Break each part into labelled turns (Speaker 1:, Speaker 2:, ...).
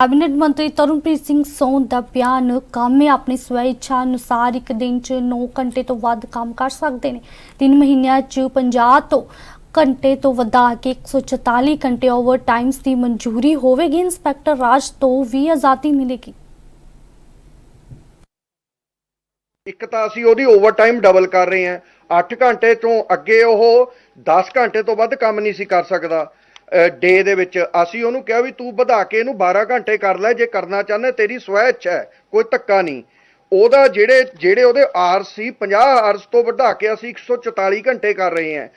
Speaker 1: Cabinet ਮੰਤਰੀ ਤਰੁਣਪ੍ਰੀਤ ਸਿੰਘ ਸੋਨ ਦਾ ਬਿਆਨ, ਕਾਮੇ ਆਪਣੀ ਸਵੈ ਇੱਛਾ ਅਨੁਸਾਰ ਇੱਕ ਦਿਨ 'ਚ 9 ਘੰਟੇ ਤੋਂ ਵੱਧ ਕੰਮ ਕਰ ਸਕਦੇ ਨੇ। 3 ਮਹੀਨਿਆਂ 'ਚ 50 ਤੋਂ ਘੰਟੇ ਤੋਂ ਵਧਾ ਕੇ 144 ਘੰਟੇ ਓਵਰ ਟਾਈਮਸ ਦੀ ਮਨਜ਼ੂਰੀ ਹੋਵੇਗੀ। ਇੰਸਪੈਕਟਰ ਰਾਜ ਤੋਂ ਵੀ ਆਜ਼ਾਦੀ ਮਿਲੇਗੀ।
Speaker 2: ਇੱਕ ਤਾਂ ਅਸੀਂ ਉਹਦੀ ਓਵਰਟਾਈਮ ਡਬਲ ਕਰ ਰਹੇ ਹਾਂ। 8 ਘੰਟੇ ਤੋਂ ਅੱਗੇ ਉਹ 10 ਘੰਟੇ ਤੋਂ ਵੱਧ ਕੰਮ ਨਹੀਂ ਸੀ ਕਰ ਸਕਦਾ। ਡੇ ਦੇ ਵਿੱਚ। ਅਸੀਂ ਉਹਨੂੰ ਕਿਹਾ ਵੀ ਤੂੰ ਵਧਾ ਕੇ ਇਹਨੂੰ 12 ਘੰਟੇ ਕਰ ਲੈ, ਜੇ ਕਰਨਾ ਚਾਹੁੰਦਾ ਤੇਰੀ ਸਵੈ ਇੱਛਾ ਹੈ, ਕੋਈ ਧੱਕਾ ਨਹੀਂ। ਉਹਦਾ ਜਿਹੜੇ ਜਿਹੜੇ ਉਹਦੇ ਆਰਸ ਸੀ 50 ਆਰਸ ਤੋਂ ਵਧਾ ਕੇ ਅਸੀਂ 144 ਘੰਟੇ ਕਰ ਰਹੇ ਹਾਂ।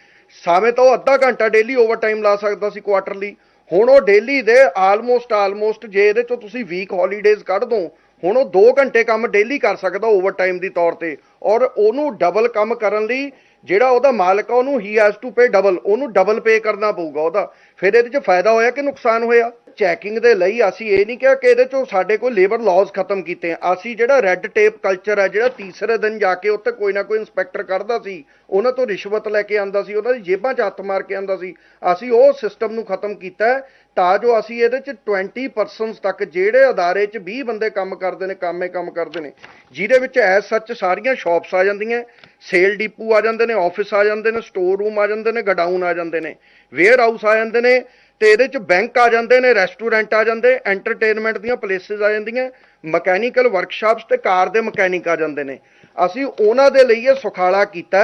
Speaker 2: ਸਾਵੇਂ ਤਾਂ ਉਹ ਅੱਧਾ ਘੰਟਾ ਡੇਲੀ ਓਵਰਟਾਈਮ ਲਾ ਸਕਦਾ ਸੀ ਕੁਆਟਰਲੀ ਹੁਣ ਉਹ ਡੇਲੀ ਦੇ ਆਲਮੋਸਟ ਆਲਮੋਸਟ ਜੇ ਇਹਦੇ ਚੋਂ ਤੁਸੀਂ ਵੀਕ ਹੌਲੀਡੇਜ਼ ਕੱਢ ਦੋ, ਹੁਣ ਉਹ 2 ਘੰਟੇ ਕੰਮ ਡੇਲੀ ਕਰ ਸਕਦਾ ਓਵਰਟਾਈਮ ਦੀ ਤੌਰ ਤੇ। ਔਰ ਉਹਨੂੰ ਡਬਲ ਕੰਮ ਕਰਨ ਲਈ ਜਿਹੜਾ ਉਹਦਾ ਮਾਲਕ ਆ, ਉਹਨੂੰ ਹੀ ਹੈਜ਼ ਟੂ ਪੇ ਡਬਲ ਉਹਨੂੰ ਡਬਲ ਪੇ ਕਰਨਾ ਪਊਗਾ ਉਹਦਾ। ਫਿਰ ਇਹਦੇ 'ਚ ਫਾਇਦਾ ਹੋਇਆ ਕਿ ਨੁਕਸਾਨ ਹੋਇਆ? ਚੈਕਿੰਗ ਦੇ ਲਈ ਅਸੀਂ ਇਹ ਨਹੀਂ ਕਿਹਾ ਕਿ ਇਹਦੇ 'ਚੋਂ ਸਾਡੇ ਕੋਲ ਲੇਬਰ ਲਾਜ਼ ਖਤਮ ਕੀਤੇ ਆ। ਅਸੀਂ ਜਿਹੜਾ ਰੈੱਡ ਟੇਪ ਕਲਚਰ ਹੈ ਜਿਹੜਾ ਤੀਸਰੇ ਦਿਨ ਜਾ ਕੇ ਉੱਥੇ ਕੋਈ ਨਾ ਕੋਈ ਇਨਸਪੈਕਟਰ ਕਰਦਾ ਸੀ, ਉਹਨਾਂ ਤੋਂ ਰਿਸ਼ਵਤ ਲੈ ਕੇ ਆਂਦਾ ਸੀ, ਉਹਨਾਂ ਦੀ ਜੇਬਾਂ 'ਚ ਹੱਥ ਮਾਰ ਕੇ ਆਂਦਾ ਸੀ। ਅਸੀਂ ਉਹ ਸਿਸਟਮ ਨੂੰ ਖਤਮ ਕੀਤਾ ਤਾਂ ਜੋ ਅਸੀਂ ਇਹਦੇ 'ਚ 20% ਤੱਕ ਜਿਹੜੇ ਅਦਾਰੇ 'ਚ 20 ਬੰਦੇ ਕੰਮ ਕਰਦੇ ਨੇ, ਕੰਮੇ ਕੰਮ ਕਰਦੇ ਨੇ, ਜਿਹਦੇ ਵਿੱਚ ਐਸ ਸੱਚ ਸਾਰੀਆਂ ਸ਼ਾਪਸ ਆ ਜਾਂਦੀਆਂ ਸੇਲ ਡਿਪੂ ਆ ਜਾਂਦੇ ਨੇ ਆਫਿਸ ਆ ਜਾਂਦੇ ਨੇ ਸਟੋਰ ਰੂਮ ਆ ਜਾਂਦੇ ਨੇ ਗਡਾਊਨ ਆ ਜਾਂਦੇ ਨੇ ਵੇਅਰ ਹਾਊਸ ਆ ਜਾਂਦੇ ਨੇ, ਤੇ ਇਹਦੇ 'ਚ ਬੈਂਕ ਆ ਜਾਂਦੇ ਨੇ ਰੈਸਟੋਰੈਂਟ ਆ ਜਾਂਦੇ ਐਂਟਰਟੇਨਮੈਂਟ ਦੀਆਂ ਪਲੇਸਿਸ ਆ ਜਾਂਦੀਆਂ ਮਕੈਨੀਕਲ ਵਰਕਸ਼ਾਪਸ ਤੇ ਕਾਰ ਦੇ ਮਕੈਨਿਕ ਆ ਜਾਂਦੇ ਨੇ। ਅਸੀਂ ਉਹਨਾਂ ਦੇ ਲਈ ਇਹ ਸੁਖਾਲਾ ਕੀਤਾ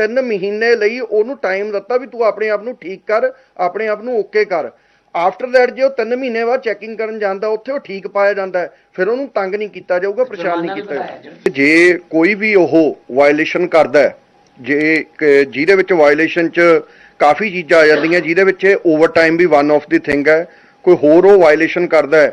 Speaker 2: 3 ਮਹੀਨੇ ਲਈ ਉਹਨੂੰ ਟਾਈਮ ਦਿੱਤਾ ਵੀ ਤੂੰ ਆਪਣੇ ਆਪ ਨੂੰ ਠੀਕ ਕਰ ਆਪਣੇ ਆਪ ਨੂੰ ਓਕੇ ਕਰ। ਆਫਟਰ ਦੈਟ ਜੇ ਉਹ 3 ਮਹੀਨੇ ਬਾਅਦ ਚੈਕਿੰਗ ਕਰਨ ਜਾਂਦਾ ਉੱਥੇ ਉਹ ਠੀਕ ਪਾਇਆ ਜਾਂਦਾ ਫਿਰ ਉਹਨੂੰ ਤੰਗ ਨਹੀਂ ਕੀਤਾ ਜਾਊਗਾ ਪਰੇਸ਼ਾਨ ਨਹੀਂ ਕੀਤਾ ਜਾਊਗਾ। ਜੇ ਕੋਈ ਵੀ ਉਹ ਵਾਇਲੇਸ਼ਨ ਕਰਦਾ ਹੈ ਜੇ ਜਿਹਦੇ ਵਿੱਚ ਵਾਇਲੇਸ਼ਨ 'ਚ ਕਾਫੀ ਚੀਜ਼ਾਂ ਆ ਜਾਂਦੀਆਂ ਜਿਹਦੇ ਵਿੱਚ ਓਵਰਟਾਈਮ ਵੀ ਵਨ ਆਫ ਦੀ ਥਿੰਗ ਹੈ ਕੋਈ ਹੋਰ ਉਹ ਵਾਇਲੇਸ਼ਨ ਕਰਦਾ ਹੈ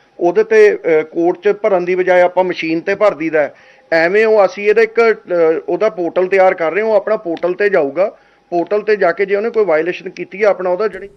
Speaker 2: ਉਹਦੇ ਤੇ ਕੋਰਟ 'ਚ ਭਰਨ ਦੀ ਬਜਾਏ ਆਪਾਂ ਮਸ਼ੀਨ ਤੇ ਭਰ ਦਈਦਾ ਐਵੇਂ ਉਹ ਅਸੀਂ ਇਹਦਾ ਇੱਕ ਉਹਦਾ ਪੋਰਟਲ ਤਿਆਰ ਕਰ ਰਹੇ ਹਾਂ, ਉਹ ਆਪਣਾ ਪੋਰਟਲ ਤੇ ਜਾਊਗਾ। ਪੋਰਟਲ ਤੇ ਜਾ ਕੇ ਜੇ ਉਹਨੇ ਕੋਈ ਵਾਇਲੇਸ਼ਨ ਕੀਤੀ ਹੈ ਆਪਣਾ ਉਹਦਾ ਜਿਹੜੀ